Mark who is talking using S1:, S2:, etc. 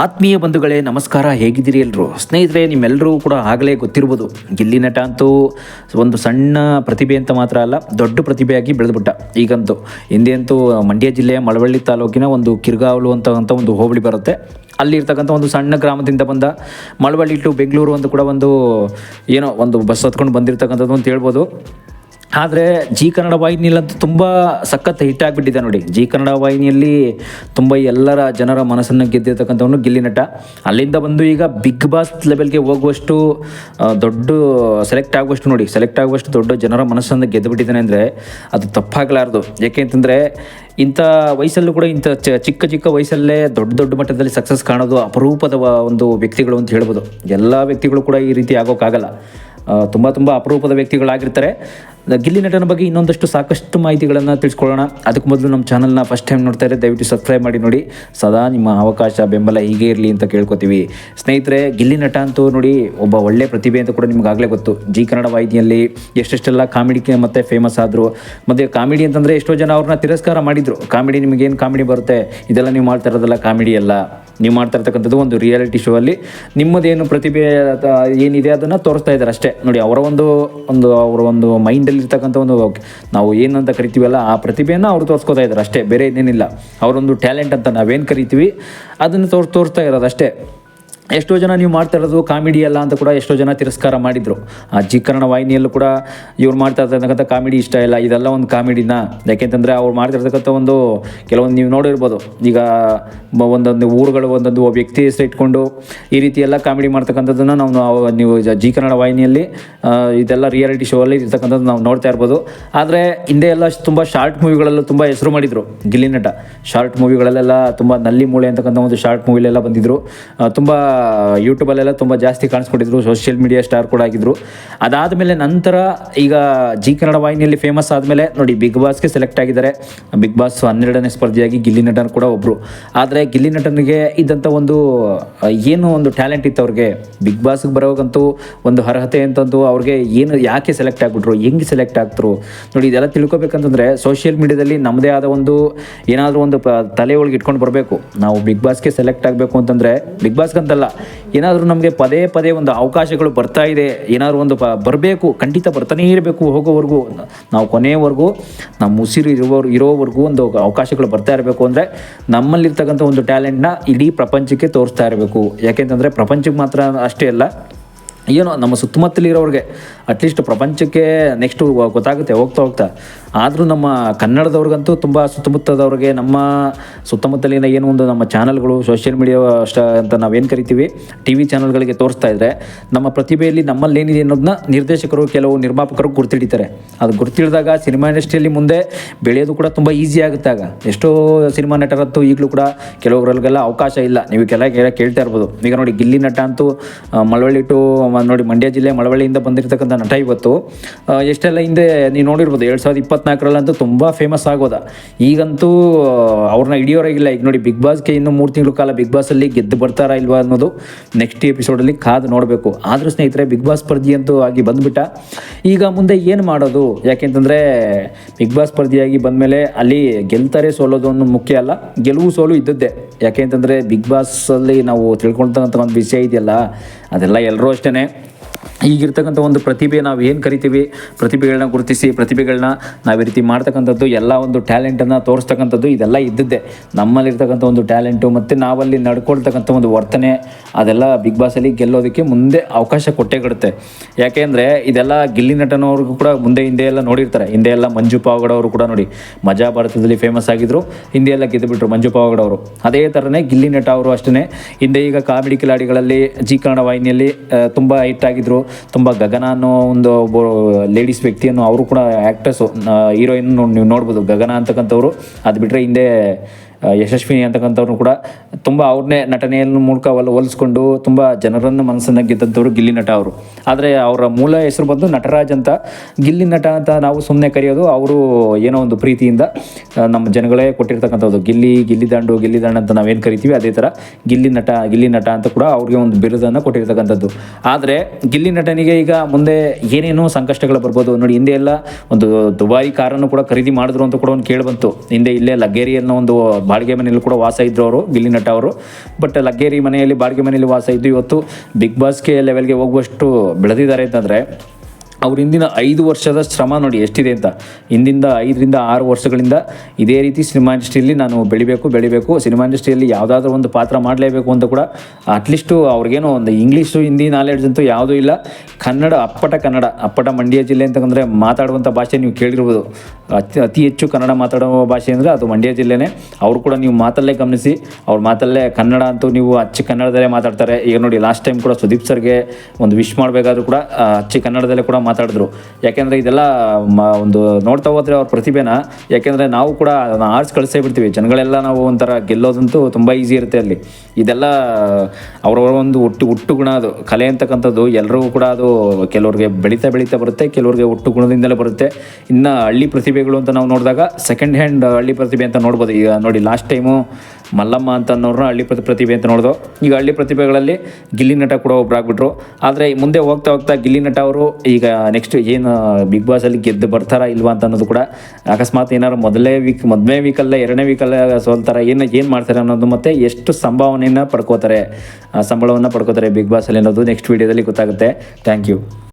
S1: ಆತ್ಮೀಯ ಬಂಧುಗಳೇ, ನಮಸ್ಕಾರ. ಹೇಗಿದ್ದೀರಿ ಎಲ್ಲರೂ ಸ್ನೇಹಿತರೆ ನಿಮ್ಮೆಲ್ಲರೂ ಕೂಡ ಆಗಲೇ ಗೊತ್ತಿರ್ಬೋದು. ಗಿಲ್ಲಿ ನಟ ಅಂತೂ ಒಂದು ಸಣ್ಣ ಪ್ರತಿಭೆ ಅಂತ ಮಾತ್ರ ಅಲ್ಲ, ದೊಡ್ಡ ಪ್ರತಿಭೆಯಾಗಿ ಬೆಳೆದ್ಬಿಟ್ಟ. ಈಗಂತೂ ಹಿಂದೆ ಅಂತೂ ಮಂಡ್ಯ ಜಿಲ್ಲೆಯ ಮಳವಳ್ಳಿ ತಾಲೂಕಿನ ಒಂದು ಕಿರ್ಗಾವಲು ಅಂತ ಅಂತ ಒಂದು ಹೋಬಳಿ ಬರುತ್ತೆ. ಅಲ್ಲಿರ್ತಕ್ಕಂಥ ಒಂದು ಸಣ್ಣ ಗ್ರಾಮದಿಂದ ಬಂದ ಮಳವಳ್ಳಿ ಟು ಬೆಂಗಳೂರು ಅಂತ ಕೂಡ ಒಂದು, ಏನೋ ಒಂದು ಬಸ್ ಹತ್ಕೊಂಡು ಬಂದಿರತಕ್ಕಂಥದ್ದು ಅಂತ ಹೇಳ್ಬೋದು. ಆದರೆ ಜಿ ಕನ್ನಡ ವಾಹಿನಿಯಲ್ಲಂತೂ ತುಂಬ ಸಖತ್ ಹಿಟ್ ಆಗಿಬಿಟ್ಟಿದೆ ನೋಡಿ. ಜಿ ಕನ್ನಡ ವಾಹಿನಿಯಲ್ಲಿ ತುಂಬ ಎಲ್ಲರ ಜನರ ಮನಸ್ಸನ್ನು ಗೆದ್ದಿರ್ತಕ್ಕಂಥವನು ಗಿಲ್ಲಿ ನಟ. ಅಲ್ಲಿಂದ ಬಂದು ಈಗ ಬಿಗ್ ಬಾಸ್ ಲೆವೆಲ್ಗೆ ಹೋಗುವಷ್ಟು ದೊಡ್ಡ ಸೆಲೆಕ್ಟ್ ಆಗುವಷ್ಟು ನೋಡಿ ಸೆಲೆಕ್ಟ್ ಆಗುವಷ್ಟು ದೊಡ್ಡ ಜನರ ಮನಸ್ಸನ್ನು ಗೆದ್ದುಬಿಟ್ಟಿದ್ದಾನೆ ಅಂದರೆ ಅದು ತಪ್ಪಾಗಲಾರ್ದು. ಯಾಕೆ ಅಂತಂದರೆ ಇಂಥ ವಯಸ್ಸಲ್ಲೂ ಕೂಡ ಇಂಥ ಚಿಕ್ಕ ಚಿಕ್ಕ ವಯಸ್ಸಲ್ಲೇ ದೊಡ್ಡ ದೊಡ್ಡ ಮಟ್ಟದಲ್ಲಿ ಸಕ್ಸಸ್ ಕಾಣೋದು ಅಪರೂಪದ ಒಂದು ವ್ಯಕ್ತಿಗಳು ಅಂತ ಹೇಳ್ಬೋದು. ಎಲ್ಲ ವ್ಯಕ್ತಿಗಳು ಕೂಡ ಈ ರೀತಿ ಆಗೋಕ್ಕಾಗಲ್ಲ. ತುಂಬ ತುಂಬ ಅಪರೂಪದ ವ್ಯಕ್ತಿಗಳಾಗಿರ್ತಾರೆ. ಗಿಲ್ಲಿ ನಟನ ಬಗ್ಗೆ ಇನ್ನೊಂದಷ್ಟು ಸಾಕಷ್ಟು ಮಾಹಿತಿಗಳನ್ನು ತಿಳಿಸ್ಕೊಳ್ಳೋಣ. ಅದಕ್ಕೆ ಮೊದಲು ನಮ್ಮ ಚಾನಲ್ನ ಫಸ್ಟ್ ಟೈಮ್ ನೋಡ್ತಾ ಇದ್ದರೆ ದಯವಿಟ್ಟು ಸಬ್ಸ್ಕ್ರೈಬ್ ಮಾಡಿ ನೋಡಿ. ಸದಾ ನಿಮ್ಮ ಅವಕಾಶ, ಬೆಂಬಲ ಹೀಗೆ ಇರಲಿ ಅಂತ ಕೇಳ್ಕೊತೀವಿ. ಸ್ನೇಹಿತರೆ, ಗಿಲ್ಲಿ ನಟ ಅಂತೂ ನೋಡಿ ಒಬ್ಬ ಒಳ್ಳೆ ಪ್ರತಿಭೆ ಅಂತ ಕೂಡ ನಿಮಗಾಗಲೇ ಗೊತ್ತು. ಜಿ ಕನ್ನಡ ವಾಹಿನಿಯಲ್ಲಿ ಎಷ್ಟೆಷ್ಟೆಲ್ಲ ಕಾಮಿಡಿಗೆ ಮತ್ತೆ ಫೇಮಸ್ ಆದರು. ಮತ್ತು ಕಾಮಿಡಿ ಅಂತಂದರೆ ಎಷ್ಟೋ ಜನ ಅವ್ರನ್ನ ತಿರಸ್ಕಾರ ಮಾಡಿದರು. ಕಾಮಿಡಿ ನಿಮಗೇನು ಕಾಮಿಡಿ ಬರುತ್ತೆ? ಇದೆಲ್ಲ ನೀವು ಮಾಡ್ತಾ ಇರೋದಲ್ಲ ಕಾಮಿಡಿ ಅಲ್ಲ. ನೀವು ಮಾಡ್ತಾ ಇರ್ತಕ್ಕಂಥದ್ದು ಒಂದು ರಿಯಾಲಿಟಿ ಶೋ ಅಲ್ಲಿ ನಿಮ್ಮದೇನು ಪ್ರತಿಭೆ ಏನಿದೆ ಅದನ್ನು ತೋರಿಸ್ತಾ ಇದ್ದಾರೆ ಅಷ್ಟೇ. ನೋಡಿ, ಅವರ ಒಂದು ಒಂದು, ಅವರ ಒಂದು ಮೈಂಡಲ್ಲಿ ಇರ್ತಕ್ಕಂಥ ಒಂದು ನಾವು ಏನಂತ ಕರಿತೀವಲ್ಲ ಆ ಪ್ರತಿಭೆಯನ್ನು ಅವರು ತೋರಿಸ್ಕೊತಾ ಇದ್ದಾರೆ ಅಷ್ಟೇ, ಬೇರೆ ಏನೇನಿಲ್ಲ. ಅವರೊಂದು ಟ್ಯಾಲೆಂಟ್ ಅಂತ ನಾವೇನು ಕರಿತೀವಿ, ಅದನ್ನು ತೋರ್ ತೋರಿಸ್ತಾ ಇರೋದು ಅಷ್ಟೇ. ಎಷ್ಟೋ ಜನ ನೀವು ಮಾಡ್ತಾ ಇರೋದು ಕಾಮಿಡಿ ಅಲ್ಲ ಅಂತ ಕೂಡ ಎಷ್ಟೋ ಜನ ತಿರಸ್ಕಾರ ಮಾಡಿದರು. ಆ ಜೀ ಕನ್ನಡ ವಾಹಿನಿಯಲ್ಲೂ ಕೂಡ ಇವ್ರು ಮಾಡ್ತಾ ಇರ್ತಕ್ಕಂಥ ಕಾಮಿಡಿ ಇಷ್ಟ ಇಲ್ಲ. ಇದೆಲ್ಲ ಒಂದು ಕಾಮಿಡಿನ? ಯಾಕೆಂತಂದರೆ ಅವ್ರು ಮಾಡ್ತಿರ್ತಕ್ಕಂಥ ಒಂದು ಕೆಲವೊಂದು ನೀವು ನೋಡಿರ್ಬೋದು. ಈಗ ಒಂದೊಂದು ಊರುಗಳು ಒಂದೊಂದು ವ್ಯಕ್ತಿ ಹೆಸರು ಇಟ್ಕೊಂಡು ಈ ರೀತಿ ಎಲ್ಲ ಕಾಮಿಡಿ ಮಾಡ್ತಕ್ಕಂಥದ್ದನ್ನು ನಾವು ನಾವು ಜಿ ಕನ್ನಡ ವಾಹಿನಿಯಲ್ಲಿ ಇದೆಲ್ಲ ರಿಯಾಲಿಟಿ ಶೋ ಅಲ್ಲಿ ಇರ್ತಕ್ಕಂಥದ್ದು ನಾವು ನೋಡ್ತಾ ಇರ್ಬೋದು. ಆದರೆ ಹಿಂದೆ ಎಲ್ಲ ತುಂಬ ಶಾರ್ಟ್ ಮೂವಿಗಳಲ್ಲೂ ತುಂಬ ಹೆಸರು ಮಾಡಿದರು. ಗಿಲ್ಲಿ ನಟ. ಶಾರ್ಟ್ ಮೂವಿಗಳಲ್ಲೆಲ್ಲ ತುಂಬ ನಲ್ಲಿ ಮೂಳೆ ಅಂತಕ್ಕಂಥ ಒಂದು ಶಾರ್ಟ್ ಮೂವಿಲೆಲ್ಲ ಬಂದಿದ್ದರು ತುಂಬ ಯೂಟ್ಯೂಬಲ್ಲೆಲ್ಲ ತುಂಬ ಜಾಸ್ತಿ ಕಾಣಿಸ್ಕೊಂಡಿದ್ರು. ಸೋಷಿಯಲ್ ಮೀಡಿಯಾ ಸ್ಟಾರ್ ಕೂಡ ಆಗಿದ್ರು. ಅದಾದಮೇಲೆ ನಂತರ ಈಗ ಜಿ ಕನ್ನಡ ವಾಹಿನಿಯಲ್ಲಿ ಫೇಮಸ್ ಆದಮೇಲೆ ನೋಡಿ ಬಿಗ್ ಬಾಸ್ಗೆ ಸೆಲೆಕ್ಟ್ ಆಗಿದ್ದಾರೆ. ಬಿಗ್ ಬಾಸ್ ಹನ್ನೆರಡನೇ ಸ್ಪರ್ಧೆಯಾಗಿ ಗಿಲ್ಲಿ ನಟನ್ ಕೂಡ ಒಬ್ಬರು ಆದರೆ ಗಿಲ್ಲಿ ನಟನಿಗೆ ಇದ್ದಂಥ ಒಂದು, ಏನು ಒಂದು ಟ್ಯಾಲೆಂಟ್ ಇತ್ತು ಅವ್ರಿಗೆ? ಬಿಗ್ ಬಾಸ್ಗೆ ಬರೋಕ್ಕಂತೂ ಒಂದು ಅರ್ಹತೆ ಅಂತಂದು ಅವ್ರಿಗೆ ಏನು, ಯಾಕೆ ಸೆಲೆಕ್ಟ್ ಆಗಿಬಿಟ್ರು? ಹೆಂಗೆ ಸೆಲೆಕ್ಟ್ ಆಗ್ತರು? ನೋಡಿ ಇದೆಲ್ಲ ತಿಳ್ಕೊಬೇಕಂತಂದರೆ ಸೋಷಿಯಲ್ ಮೀಡಿಯಾದಲ್ಲಿ ನಮ್ಮದೇ ಆದ ಒಂದು ಏನಾದರೂ ಒಂದು ತಲೆ ಒಳಗೆ ಇಟ್ಕೊಂಡು ಬರಬೇಕು. ನಾವು ಬಿಗ್ ಬಾಸ್ಗೆ ಸೆಲೆಕ್ಟ್ ಆಗಬೇಕು ಅಂತಂದರೆ ಬಿಗ್ ಬಾಸ್ಗಂತಲ್ಲ ಏನಾದರೂ ನಮಗೆ ಪದೇ ಪದೇ ಒಂದು ಅವಕಾಶಗಳು ಬರ್ತಾ ಇದೆ, ಏನಾದರೂ ಒಂದು ಪ ಬರಬೇಕು, ಖಂಡಿತ ಬರ್ತಾನೇ ಇರಬೇಕು ಹೋಗೋವರೆಗೂ. ನಾವು ಕೊನೆಯವರೆಗೂ ನಮ್ಮ ಉಸಿರು ಇರುವವರು, ಇರೋವರೆಗೂ ಒಂದು ಅವಕಾಶಗಳು ಬರ್ತಾ ಇರಬೇಕು ಅಂದರೆ ನಮ್ಮಲ್ಲಿರ್ತಕ್ಕಂಥ ಒಂದು ಟ್ಯಾಲೆಂಟ್ನ ಇಡೀ ಪ್ರಪಂಚಕ್ಕೆ ತೋರಿಸ್ತಾ ಇರಬೇಕು. ಯಾಕೆಂತಂದರೆ ಪ್ರಪಂಚಕ್ಕೆ ಮಾತ್ರ ಅಷ್ಟೇ ಅಲ್ಲ, ಏನೋ ನಮ್ಮ ಸುತ್ತಮುತ್ತಲಿರೋರಿಗೆ ಅಟ್ಲೀಸ್ಟ್ ಪ್ರಪಂಚಕ್ಕೆ ನೆಕ್ಸ್ಟು ಗೊತ್ತಾಗುತ್ತೆ, ಹೋಗ್ತಾ ಹೋಗ್ತಾ. ಆದರೂ ನಮ್ಮ ಕನ್ನಡದವ್ರಿಗಂತೂ ತುಂಬ ಸುತ್ತಮುತ್ತದವ್ರಿಗೆ ನಮ್ಮ ಸುತ್ತಮುತ್ತಲಿನ ಏನು ಒಂದು ನಮ್ಮ ಚಾನಲ್ಗಳು ಸೋಷಿಯಲ್ ಮೀಡಿಯಾ ಅಷ್ಟ ಅಂತ ನಾವೇನು ಕರಿತೀವಿ ಟಿ ವಿ ಚಾನಲ್ಗಳಿಗೆ ತೋರಿಸ್ತಾ ಇದ್ದರೆ ನಮ್ಮ ಪ್ರತಿಭೆಯಲ್ಲಿ ನಮ್ಮಲ್ಲಿ ಏನಿದೆ ಅನ್ನೋದನ್ನ ನಿರ್ದೇಶಕರು ಕೆಲವು ನಿರ್ಮಾಪಕರು ಗುರ್ತಿಡಿತಾರೆ ಅದು ಗುರ್ತಿಡಿದಾಗ ಸಿನಿಮಾ ಇಂಡಸ್ಟ್ರಿಯಲ್ಲಿ ಮುಂದೆ ಬೆಳೆಯೋದು ಕೂಡ ತುಂಬ ಈಸಿ ಆಗುತ್ತೆ ಆಗ. ಎಷ್ಟೋ ಸಿನಿಮಾ ನಟರಂತೂ ಈಗಲೂ ಕೂಡ ಕೆಲವರಲ್ಲಿಗೆಲ್ಲ ಅವಕಾಶ ಇಲ್ಲ. ನೀವು ಕೆಲ ಕೆಲ- ಕೇಳ್ತಾ ಇರ್ಬೋದು. ಈಗ ನೋಡಿ ಗಿಲ್ಲಿ ನಟ ಅಂತೂ ಮಳವಳ್ಳಿ ಟು ನೋಡಿ ಮಂಡ್ಯ ಜಿಲ್ಲೆ ಮಳವಳ್ಳಿಯಿಂದ ಬಂದಿರತಕ್ಕಂಥ ನಟ ಇವತ್ತು. ಎಷ್ಟೆಲ್ಲ ಹಿಂದೆ ನೀವು ನೋಡಿರ್ಬೋದು, ಎರಡು ಸಾವಿರದ ಇಪ್ಪತ್ನಾಲ್ಕರಲ್ಲಂತೂ ತುಂಬ ಫೇಮಸ್ ಆಗೋದ. ಈಗಂತೂ ಅವ್ರನ್ನ ಹಿಡಿಯೋರಾಗಿಲ್ಲ. ಈಗ ನೋಡಿ ಬಿಗ್ ಬಾಸ್ಗೆ ಇನ್ನು ಮೂರು ತಿಂಗಳು ಕಾಲ ಬಿಗ್ ಬಾಸಲ್ಲಿ ಗೆದ್ದು ಬರ್ತಾರಾ ಇಲ್ವಾ ಅನ್ನೋದು ನೆಕ್ಸ್ಟ್ ಎಪಿಸೋಡಲ್ಲಿ ಕಾದು ನೋಡಬೇಕು. ಆದರೂ ಸ್ನೇಹಿತರೆ ಬಿಗ್ ಬಾಸ್ ಸ್ಪರ್ಧಿಯಂತೂ ಆಗಿ ಬಂದ್ಬಿಟ್ಟ. ಈಗ ಮುಂದೆ ಏನು ಮಾಡೋದು? ಯಾಕೆಂತಂದರೆ ಬಿಗ್ ಬಾಸ್ ಸ್ಪರ್ಧಿಯಾಗಿ ಬಂದಮೇಲೆ ಅಲ್ಲಿ ಗೆಲ್ತಾರೆ ಸೋಲೋದು ಅನ್ನೋ ಮುಖ್ಯ ಅಲ್ಲ. ಗೆಲುವು ಸೋಲು ಇದ್ದದ್ದೇ. ಯಾಕೆಂತಂದರೆ ಬಿಗ್ ಬಾಸಲ್ಲಿ ನಾವು ತಿಳ್ಕೊಳ್ತಕ್ಕಂಥ ಒಂದು ವಿಷಯ ಇದೆಯಲ್ಲ, ಅದೆಲ್ಲ ಎಲ್ಲರೂ ಅಷ್ಟೇ ಈಗಿರ್ತಕ್ಕಂಥ ಒಂದು ಪ್ರತಿಭೆ ನಾವು ಏನು ಕರಿತೀವಿ? ಪ್ರತಿಭೆಗಳನ್ನ ಗುರುತಿಸಿ ಪ್ರತಿಭೆಗಳನ್ನ ನಾವು ಈ ರೀತಿ ಮಾಡ್ತಕ್ಕಂಥದ್ದು, ಎಲ್ಲ ಒಂದು ಟ್ಯಾಲೆಂಟನ್ನು ತೋರಿಸ್ತಕ್ಕಂಥದ್ದು ಇದೆಲ್ಲ ಇದ್ದದ್ದೇ. ನಮ್ಮಲ್ಲಿರ್ತಕ್ಕಂಥ ಒಂದು ಟ್ಯಾಲೆಂಟು ಮತ್ತು ನಾವಲ್ಲಿ ನಡ್ಕೊಳ್ತಕ್ಕಂಥ ಒಂದು ವರ್ತನೆ, ಅದೆಲ್ಲ ಬಿಗ್ ಬಾಸಲ್ಲಿ ಗೆಲ್ಲೋದಕ್ಕೆ ಮುಂದೆ ಅವಕಾಶ ಕೊಟ್ಟೇ ಕೊಡುತ್ತೆ ಯಾಕೆಂದರೆ ಇದೆಲ್ಲ ಗಿಲ್ಲಿ ನಟನವ್ರಿಗೂ ಕೂಡ ಮುಂದೆ ಹಿಂದೆ ಎಲ್ಲ ನೋಡಿರ್ತಾರೆ. ಹಿಂದೆ ಎಲ್ಲ ಮಂಜು ಪಾವಗಡ ಅವರು ಕೂಡ ನೋಡಿ. ಮಜಾ ಭಾರತದಲ್ಲಿ ಫೇಮಸ್ ಆಗಿದ್ದರು ಹಿಂದೆ ಎಲ್ಲ ಗೆದ್ದುಬಿಟ್ರು ಮಂಜು ಪಾವಗಡ ಅವರು. ಅದೇ ಥರನೇ ಗಿಲ್ಲಿ ನಟ ಅವರು ಅಷ್ಟೇ ಹಿಂದೆ ಈಗ ಕಾಮಿಡಿ ಕಿಲಾಡಿಗಳಲ್ಲಿ, ಜಿ ಕನ್ನಡ ವಾಹಿನಿಯಲ್ಲಿ ತುಂಬ ಹಿಟ್ ಆಗಿದ್ರು. ತುಂಬ ಗಗನ ಅನ್ನೋ ಒಂದು ಒಬ್ಬ ಲೇಡೀಸ್ ವ್ಯಕ್ತಿಯನ್ನು ಅವರು ಕೂಡ ಆ್ಯಕ್ಟರ್ಸು ಹೀರೋಯಿನ್ ನೀವು ನೋಡ್ಬೋದು. ಗಗನ ಅಂತಕ್ಕಂಥವ್ರು. ಅದು ಬಿಟ್ಟರೆ ಹಿಂದೆ ಯಶಸ್ವಿನಿ ಅಂತಕ್ಕಂಥವ್ರು ಕೂಡ ತುಂಬ ಅವ್ರನ್ನೇ ನಟನೆಯನ್ನು ಮೂಲಕ ಒಲ್ ಹೋಲಿಸ್ಕೊಂಡು ತುಂಬ ಜನರನ್ನು ಮನಸ್ಸನ್ನು ಗೆದ್ದಂಥವ್ರು ಗಿಲ್ಲಿ ನಟ ಅವರು. ಆದರೆ ಅವರ ಮೂಲ ಹೆಸರು ಬಂದು ನಟರಾಜ್ ಅಂತ. ಗಿಲ್ಲಿ ನಟ ಅಂತ ನಾವು ಸುಮ್ಮನೆ ಕರೆಯೋದು ಅವರು ಏನೋ ಒಂದು ಪ್ರೀತಿಯಿಂದ ನಮ್ಮ ಜನಗಳೇ ಕೊಟ್ಟಿರ್ತಕ್ಕಂಥದ್ದು. ಗಿಲ್ಲಿ ಗಿಲ್ಲಿ ದಾಂಡು ಗಿಲ್ಲಿ ದಾಂಡು ಅಂತ ನಾವೇನು ಕರಿತೀವಿ ಅದೇ ಥರ ಗಿಲ್ಲಿ ನಟ ಗಿಲ್ಲಿ ನಟ ಅಂತ ಕೂಡ ಅವ್ರಿಗೆ ಒಂದು ಬಿರುದನ್ನು ಕೊಟ್ಟಿರ್ತಕ್ಕಂಥದ್ದು. ಆದರೆ ಗಿಲ್ಲಿ ನಟನಿಗೆ ಈಗ ಮುಂದೆ ಏನೇನೋ ಸಂಕಷ್ಟಗಳು ಬರ್ಬೋದು. ನೋಡಿ, ಹಿಂದೆ ಎಲ್ಲ ಒಂದು ದುಬಾರಿ ಕಾರನ್ನು ಕೂಡ ಖರೀದಿ ಮಾಡಿದ್ರು ಅಂತ ಕೂಡ ಒಂದು ಕೇಳಿ ಬಂತು. ಹಿಂದೆ ಇಲ್ಲೇ ಲಗ್ಗೇರಿ ಅನ್ನೋ ಒಂದು ಬಾಡಿಗೆ ಮನೆಯಲ್ಲೂ ಕೂಡ ವಾಸ ಇದ್ರು ಅವರು, ಗಿಲ್ಲಿ ನಟ ಅವರು. ಬಟ್ ಲಗ್ಗೇರಿ ಮನೆಯಲ್ಲಿ ಬಾಡಿಗೆ ಮನೆಯಲ್ಲಿ ವಾಸ ಇದ್ದು ಇವತ್ತು ಬಿಗ್ ಬಾಸ್ಗೆ ಲೆವೆಲ್ಗೆ ಹೋಗುವಷ್ಟು ಬೆಳೆದಿದ್ದಾರೆ ಅಂತಂದರೆ ಅವ್ರ ಹಿಂದಿನ ಐದು ವರ್ಷದ ಶ್ರಮ ನೋಡಿ ಎಷ್ಟಿದೆ ಅಂತ. ಹಿಂದಿಂದ ಐದರಿಂದ ಆರು ವರ್ಷಗಳಿಂದ ಇದೇ ರೀತಿ ಸಿನಿಮಾ ಇಂಡಸ್ಟ್ರಿಯಲ್ಲಿ ನಾನು ಬೆಳಿಬೇಕು ಬೆಳಿಬೇಕು. ಸಿನಿಮಾ ಇಂಡಸ್ಟ್ರಿಯಲ್ಲಿ ಯಾವುದಾದ್ರೂ ಒಂದು ಪಾತ್ರ ಮಾಡಲೇಬೇಕು ಅಂತ ಕೂಡ ಅಟ್ಲೀಸ್ಟು ಅವ್ರಿಗೇನೋ ಒಂದು ಇಂಗ್ಲೀಷು ಹಿಂದಿ ನಾಲೆಡ್ಜ್ ಅಂತೂ ಯಾವುದೂ ಇಲ್ಲ. ಕನ್ನಡ, ಅಪ್ಪಟ ಕನ್ನಡ, ಅಪ್ಪಟ ಮಂಡ್ಯ ಜಿಲ್ಲೆ ಅಂತಂದರೆ ಮಾತಾಡುವಂಥ ಭಾಷೆ ನೀವು ಕೇಳಿರ್ಬೋದು. ಅತಿ ಅತಿ ಹೆಚ್ಚು ಕನ್ನಡ ಮಾತಾಡುವ ಭಾಷೆ ಅಂದರೆ ಅದು ಮಂಡ್ಯ ಜಿಲ್ಲೆನೇ. ಅವರು ಕೂಡ ನೀವು ಮಾತಲ್ಲೇ ಗಮನಿಸಿ, ಅವ್ರ ಮಾತಲ್ಲೇ ಕನ್ನಡ ಅಂತೂ ನೀವು ಅಚ್ಚ ಕನ್ನಡದಲ್ಲೇ ಮಾತಾಡ್ತಾರೆ. ಈಗ ನೋಡಿ ಲಾಸ್ಟ್ ಟೈಮ್ ಕೂಡ ಸುದೀಪ್ ಸರ್ಗೆ ಒಂದು ವಿಶ್ ಮಾಡಬೇಕಾದ್ರೂ ಕೂಡ ಅಚ್ಚಿ ಕನ್ನಡದಲ್ಲೇ ಕೂಡ ಮಾತಾಡಿದ್ರು. ಯಾಕೆಂದರೆ ಇದೆಲ್ಲ ಒಂದು ನೋಡ್ತಾ ಹೋದ್ರೆ ಅವ್ರ ಪ್ರತಿಭೆನ, ಯಾಕೆಂದರೆ ನಾವು ಕೂಡ ಅದನ್ನು ಆರ್ಟ್ಸ್ ಕಳಿಸೇ ಬಿಡ್ತೀವಿ. ಜನಗಳೆಲ್ಲ ನಾವು ಒಂಥರ ಗೆಲ್ಲೋದಂತೂ ತುಂಬ ಈಸಿ ಇರುತ್ತೆ ಅಲ್ಲಿ. ಇದೆಲ್ಲ, ಅವರವರ ಒಂದು ಹುಟ್ಟು ಹುಟ್ಟು ಗುಣ ಅದು. ಕಲೆ ಅಂತಕ್ಕಂಥದ್ದು ಎಲ್ಲರಿಗೂ ಕೂಡ ಅದು ಕೆಲವ್ರಿಗೆ ಬೆಳೀತಾ ಬೆಳೀತಾ ಬರುತ್ತೆ, ಕೆಲವ್ರಿಗೆ ಒಟ್ಟು ಗುಣದಿಂದಲೇ ಬರುತ್ತೆ. ಇನ್ನು ಹಳ್ಳಿ ಪ್ರತಿಭೆಗಳು ಅಂತ ನಾವು ನೋಡಿದಾಗ ಸೆಕೆಂಡ್ ಹ್ಯಾಂಡ್ ಹಳ್ಳಿ ಪ್ರತಿಭೆ ಅಂತ ನೋಡ್ಬೋದು. ಈಗ ನೋಡಿ ಲಾಸ್ಟ್ ಟೈಮು ಮಲ್ಲಮ್ಮ ಅಂತ ಅನ್ನೋರು ಹಳ್ಳಿ ಪ್ರತಿ ಪ್ರತಿಭೆ ಅಂತ ನೋಡಿದ್ರು ಈಗ ಹಳ್ಳಿ ಪ್ರತಿಭೆಗಳಲ್ಲಿ ಗಿಲ್ಲಿ ನಟ ಕೂಡ ಒಬ್ರು ಆಗ್ಬಿಟ್ರು. ಆದರೆ ಮುಂದೆ ಹೋಗ್ತಾ ಹೋಗ್ತಾ ಗಿಲ್ಲಿ ನಟ ಅವರು ಈಗ ನೆಕ್ಸ್ಟ್ ಏನು ಬಿಗ್ ಬಾಸಲ್ಲಿ ಗೆದ್ದು ಬರ್ತಾರಾ ಇಲ್ವಾ ಅಂತ ಅನ್ನೋದು ಕೂಡ ಅಕಸ್ಮಾತ್ ಏನಾದ್ರು ಮೊದಲೇ ವೀಕ್ ಮೊದಲನೇ ವೀಕಲ್ಲ ಎರಡನೇ ವೀಕಲ್ಲ ಸೋಲ್ತಾರೆ, ಏನು ಏನು ಮಾಡ್ತಾರೆ ಅನ್ನೋದು ಮತ್ತು ಎಷ್ಟು ಸಂಭಾವನೆಯನ್ನು ಪಡ್ಕೋತಾರೆ ಸಂಬಳವನ್ನು ಪಡ್ಕೋತಾರೆ ಬಿಗ್ ಬಾಸಲ್ಲಿ ಅನ್ನೋದು ನೆಕ್ಸ್ಟ್ ವೀಡಿಯೋದಲ್ಲಿ ಗೊತ್ತಾಗುತ್ತೆ. Thank you